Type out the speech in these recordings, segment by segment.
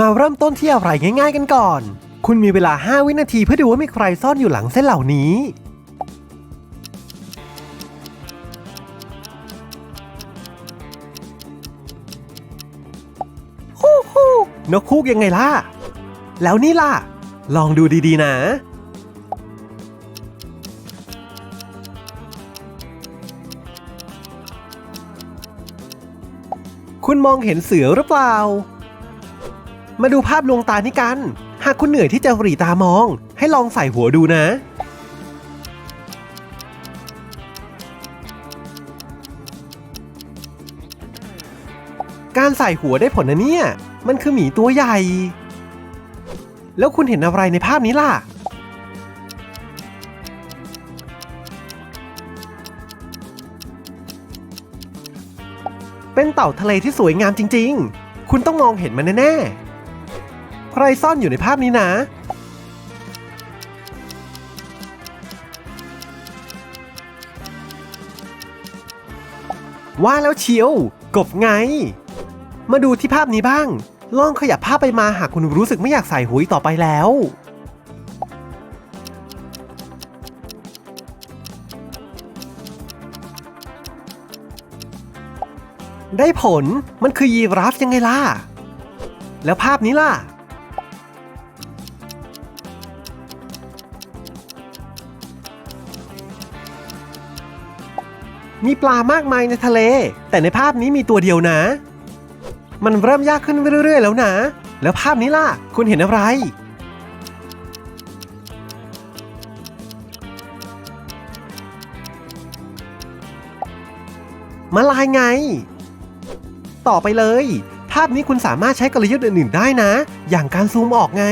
มาเริ่มต้นที่อะไรง่าย ๆ กันก่อน คุณมีเวลา 5 วินาทีเพื่อดูว่ามีใครซ่อนอยู่หลังเส้นเหล่านี้ ฮู้ฮู้นกคูกยังไงล่ะ แล้วนี่ล่ะ ลองดูดีๆนะ คุณมองเห็นเสือหรือเปล่า มาดูภาพลวงตานี้กัน หากคุณเหนื่อยที่จะหรีตามอง ให้ลองใส่หัวดูนะ การใส่หัวได้ผลนะเนี่ย มันคือหมีตัวใหญ่ แล้วคุณเห็นอะไรในภาพนี้ล่ะเป็นเต่าทะเลที่สวยงามจริง ๆ คุณต้องมองเห็นมันแน่ ๆ ใครซ่อนอยู่ในภาพนี้นะ ว่าแล้วเชียว กบไง มาดูที่ภาพนี้บ้าง ลองขยับภาพไปมาหากคุณรู้สึกไม่อยากใส่หุยต่อไปแล้วได้ผลมันคือยีราฟยังไงล่ะ แล้วภาพนี้ล่ะ มีปลามากมายในทะเล แต่ในภาพนี้มีตัวเดียวนะ มันเริ่มยากขึ้นเรื่อยๆ แล้วนะ แล้วภาพนี้ล่ะ คุณเห็นอะไร มาลายไง ต่อไปเลย ภาพนี้คุณสามารถใช้กลยุทธ์อื่นๆได้นะ อย่างการซูมออกไง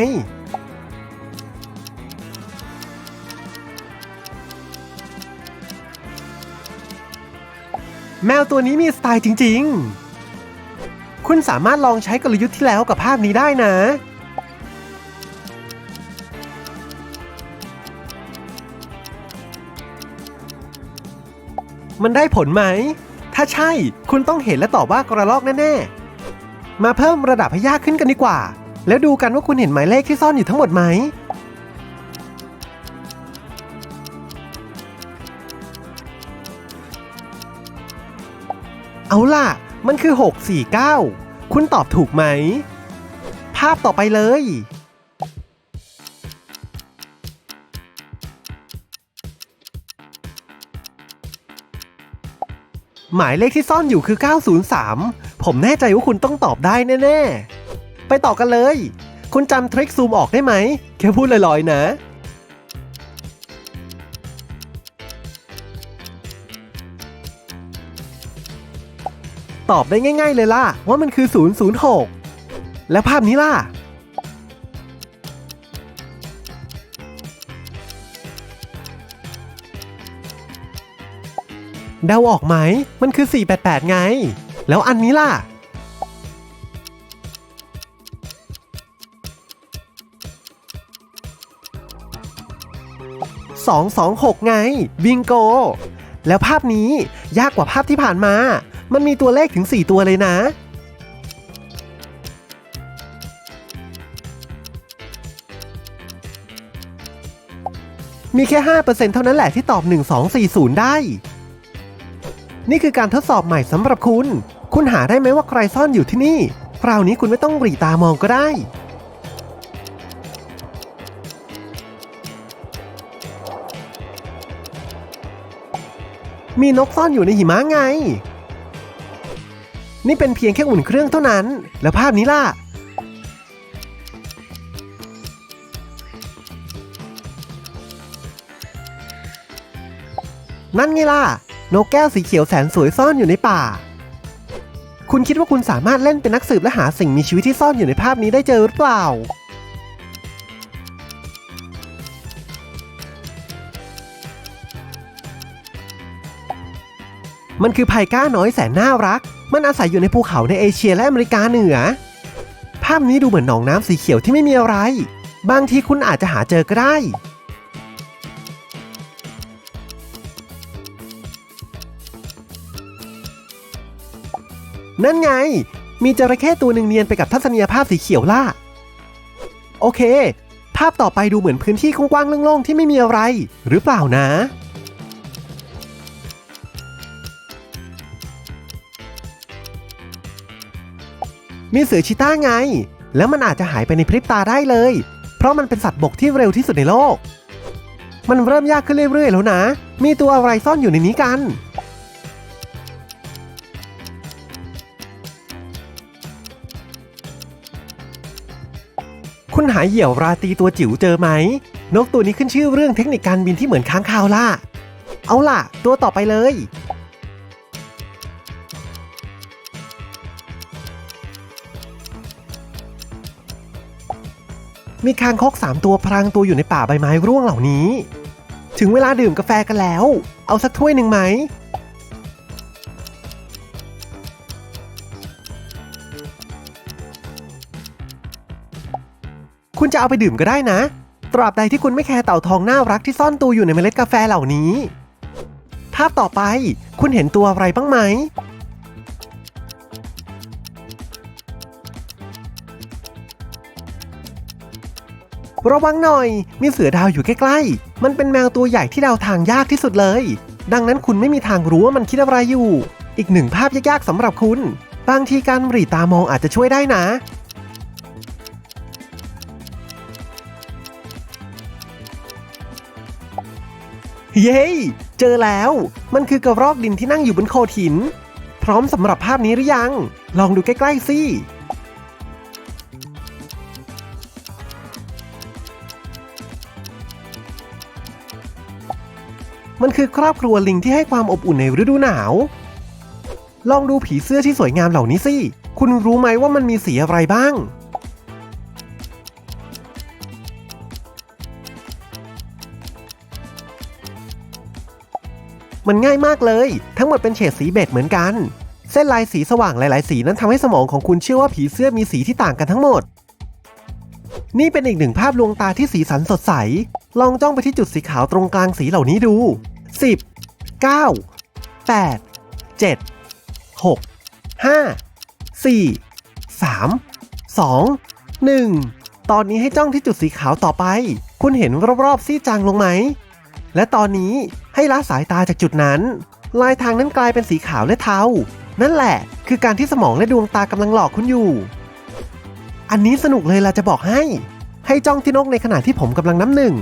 แมวตัวนี้มีสไตล์จริง ๆ คุณสามารถลองใช้กลยุทธ์ที่แล้วกับภาพนี้ได้นะ มันได้ผลไหม ถ้าใช่ คุณต้องเห็นและตอบว่ากระลอกแน่ๆ มาเพิ่มระดับให้ยากขึ้นกันดีกว่า แล้วดูกันว่าคุณเห็นหมายเลขที่ซ่อนอยู่ทั้งหมดไหม เอาล่ะ มันคือ 649 คุณตอบถูกไหม ภาพต่อไปเลย หมายเลขที่ซ่อนอยู่คือ 903 ผมแน่ใจว่าคุณต้องตอบได้แน่ ๆ ไปต่อกันเลย คุณจำทริคซูมออกได้ไหม แค่พูดลอยๆนะ ตอบได้ง่าย ๆ เลยล่ะ ว่ามันคือ 006 และภาพนี้ล่ะ เดาออกไหม มันคือ 488 ไง แล้วอันนี้ล่ะ226 ไง บิงโก แล้วภาพนี้ยากกว่าภาพที่ผ่านมา มันมีตัวเลขถึง 4 ตัวเลยนะ มีแค่ 5%เท่านั้นแหละที่ตอบ 1240 ได้ นี่คือการทดสอบใหม่สำหรับคุณ คุณหาได้ไหมว่าใครซ่อนอยู่ที่นี่ คราวนี้คุณไม่ต้องหรีตามองก็ได้มีนกซ่อนอยู่ในหิมะไง นี่เป็นเพียงแค่อุ่นเครื่องเท่านั้น แล้วภาพนี้ล่ะ นั่นไงล่ะ นกแก้วสีเขียวแสนสวยซ่อนอยู่ในป่า คุณคิดว่าคุณสามารถเล่นเป็นนักสืบและหาสิ่งมีชีวิตที่ซ่อนอยู่ในภาพนี้ได้เจอหรือเปล่า มันคือไพก้าน้อยแสนน่ารัก มันอาศัยอยู่ในภูเขาในเอเชียและอเมริกาเหนือ ภาพนี้ดูเหมือนหนองน้ำสีเขียวที่ไม่มีอะไร บางทีคุณอาจจะหาเจอก็ได้ นั่นไง มีจระเข้ตัวหนึ่งเนียนไปกับทัศนียภาพสีเขียวล่ะ โอเค ภาพต่อไปดูเหมือนพื้นที่กว้างๆโล่งๆที่ไม่มีอะไร หรือเปล่านะ มีเสือชีต้าไง แล้วมันอาจจะหายไปในพริบตาได้เลย เพราะมันเป็นสัตว์บกที่เร็วที่สุดในโลก มันเริ่มยากขึ้นเรื่อยๆแล้วนะ มีตัวอะไรซ่อนอยู่ในนี้กัน คุณหาเหยี่ยวราตีตัวจิ๋วเจอไหม นกตัวนี้ขึ้นชื่อเรื่องเทคนิคการบินที่เหมือนค้างคาวล่ะ เอาล่ะ ตัวต่อไปเลย มีคางคกสามตัวพรางตัวอยู่ในป่าใบไม้ร่วงเหล่านี้ ถึงเวลาดื่มกาแฟกันแล้ว เอาสักถ้วยหนึ่งไหม คุณจะเอาไปดื่มก็ได้นะ ตราบใดที่คุณไม่แคร์เต่าทองน่ารักที่ซ่อนตัวอยู่ในเมล็ดกาแฟเหล่านี้ ภาพต่อไปคุณเห็นตัวอะไรบ้างไหม ระวังหน่อย มีเสือดาวอยู่ใกล้ๆ มันเป็นแมวตัวใหญ่ที่เดาทางยากที่สุดเลย ดังนั้นคุณไม่มีทางรู้ว่ามันคิดอะไรอยู่ อีกหนึ่งภาพยากๆสำหรับคุณ บางทีการหรีตามองอาจจะช่วยได้นะ เย้ เจอแล้ว มันคือกระรอกดินที่นั่งอยู่บนโขดหิน พร้อมสำหรับภาพนี้หรือยัง ลองดูใกล้ๆสิ มันคือครอบครัวลิงที่ให้ความอบอุ่นในฤดูหนาว ลองดูผีเสื้อที่สวยงามเหล่านี้สิ คุณรู้ไหมว่ามันมีสีอะไรบ้าง มันง่ายมากเลย ทั้งหมดเป็นเฉดสีเบจเหมือนกัน เส้นลายสีสว่างหลาย ๆ สีนั้นทำให้สมองของคุณเชื่อว่าผีเสื้อมีสีที่ต่างกันทั้งหมดนี่เป็นอีกหนึ่งภาพลวงตาที่สีสันสดใส ลองจ้องไปที่จุดสีขาวตรงกลางสีเหล่านี้ดู 10 9 8 7 6 5 4 3 2 1ตอนนี้ให้จ้องที่จุดสีขาวต่อไป คุณเห็นรอบๆซี่จางลงไหม และตอนนี้ให้ละสายตาจากจุดนั้น ลายทางนั้นกลายเป็นสีขาวและเทา นั่นแหละ คือการที่สมองและดวงตากำลังหลอกคุณอยู่ อันนี้สนุกเลยล่ะจะบอกให้ ให้จ้องที่นกในขณะที่ผมกำลังนับหนึ่ง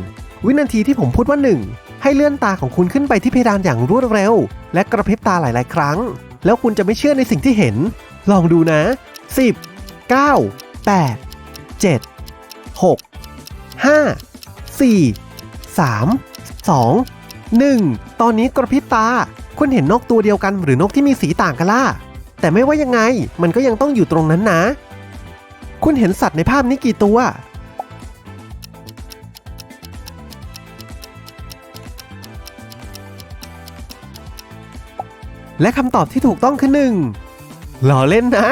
วินาทีที่ผมพูดว่าหนึ่ง ให้เลื่อนตาของคุณขึ้นไปที่เพดานอย่างรวดเร็ว และกระพริบตาหลาย ๆ ครั้ง แล้วคุณจะไม่เชื่อในสิ่งที่เห็น ลองดูนะ 10 9 8 7 6 5 4 3 2 1 ตอนนี้กระพริบตา คุณเห็นนกตัวเดียวกันหรือนกที่มีสีต่างกันล่ะ แต่ไม่ว่ายังไง มันก็ยังต้องอยู่ตรงนั้นนะ คุณเห็นสัตว์ในภาพนี้กี่ตัว และคำตอบที่ถูกต้องคือหนึ่งล้อเล่นนะ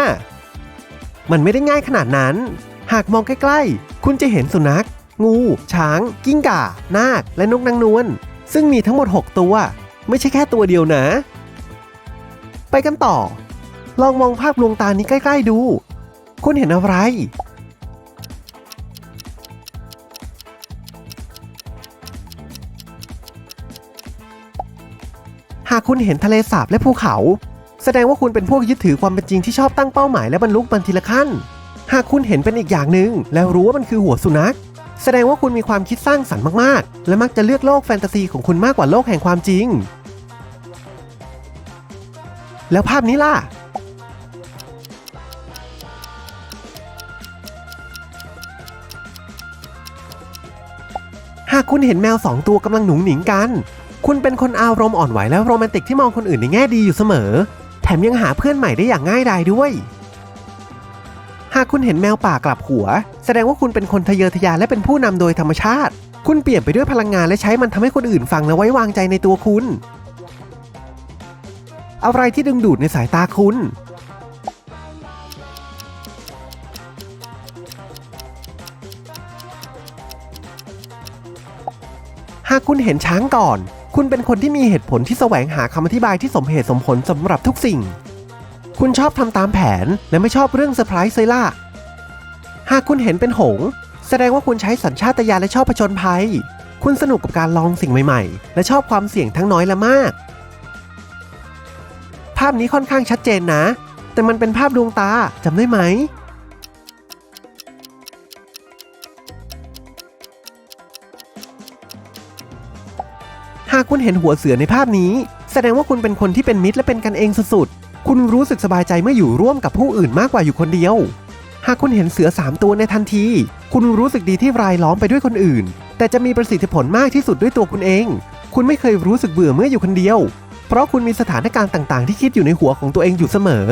มันไม่ได้ง่ายขนาดนั้น หากมองใกล้ๆ คุณจะเห็นสุนัข งู ช้าง กิ้งก่า นาค และนกนางนวล ซึ่งมีทั้งหมด 6 ตัว ไม่ใช่แค่ตัวเดียวนะ ไปกันต่อ ลองมองภาพลวงตานี้ใกล้ ๆ ดู คุณเห็นอะไร คุณเห็นทะเลสาบและภูเขา แสดงว่าคุณเป็นพวกยึดถือความเป็นจริงที่ชอบตั้งเป้าหมายและบรรลุมันทีละขั้น หากคุณเห็นเป็นอีกอย่างหนึ่งแล้วรู้ว่ามันคือหัวสุนัข แสดงว่าคุณมีความคิดสร้างสรรค์มากๆ และมักจะเลือกโลกแฟนตาซีของคุณมากกว่าโลกแห่งความจริง แล้วภาพนี้ล่ะหากคุณเห็นแมวสองตัวกำลังหนุงหนิงกัน คุณเป็นคนอารมณ์อ่อนไหวและโรแมนติกที่มองคนอื่นในแง่ดีอยู่เสมอ แถมยังหาเพื่อนใหม่ได้อย่างง่ายดายด้วย หากคุณเห็นแมวป่ากลับหัว แสดงว่าคุณเป็นคนทะเยอทะยานและเป็นผู้นำโดยธรรมชาติ คุณเปลี่ยนไปด้วยพลังงานและใช้มันทำให้คนอื่นฟังและไว้วางใจในตัวคุณ อะไรที่ดึงดูดในสายตาคุณ หากคุณเห็นช้างก่อน คุณเป็นคนที่มีเหตุผลที่แสวงหาคำอธิบายที่สมเหตุสมผลสำหรับทุกสิ่ง คุณชอบทำตามแผนและไม่ชอบเรื่องเซอร์ไพรส์เลยล่ะหากคุณเห็นเป็นหง แสดงว่าคุณใช้สัญชาตญาณและชอบผจญภัย คุณสนุกกับการลองสิ่งใหม่ๆ และชอบความเสี่ยงทั้งน้อยและมาก ภาพนี้ค่อนข้างชัดเจนนะ แต่มันเป็นภาพดวงตาจำได้ไหมากคุณเห็นหัวเสือในภาพนี้ แสดงว่าคุณเป็นคนที่เป็นมิตรและเป็นกันเองสุดๆ คุณรู้สึกสบายใจเมื่ออยู่ร่วมกับผู้อื่นมากกว่าอยู่คนเดียว หากคุณเห็นเสือ 3 ตัวในทันที คุณรู้สึกดีที่รายล้อมไปด้วยคนอื่น แต่จะมีประสิทธิผลมากที่สุดด้วยตัวคุณเอง คุณไม่เคยรู้สึกเบื่อเมื่ออยู่คนเดียว เพราะคุณมีสถานการณ์ต่างๆ ที่คิดอยู่ในหัวของตัวเองอยู่เสมอ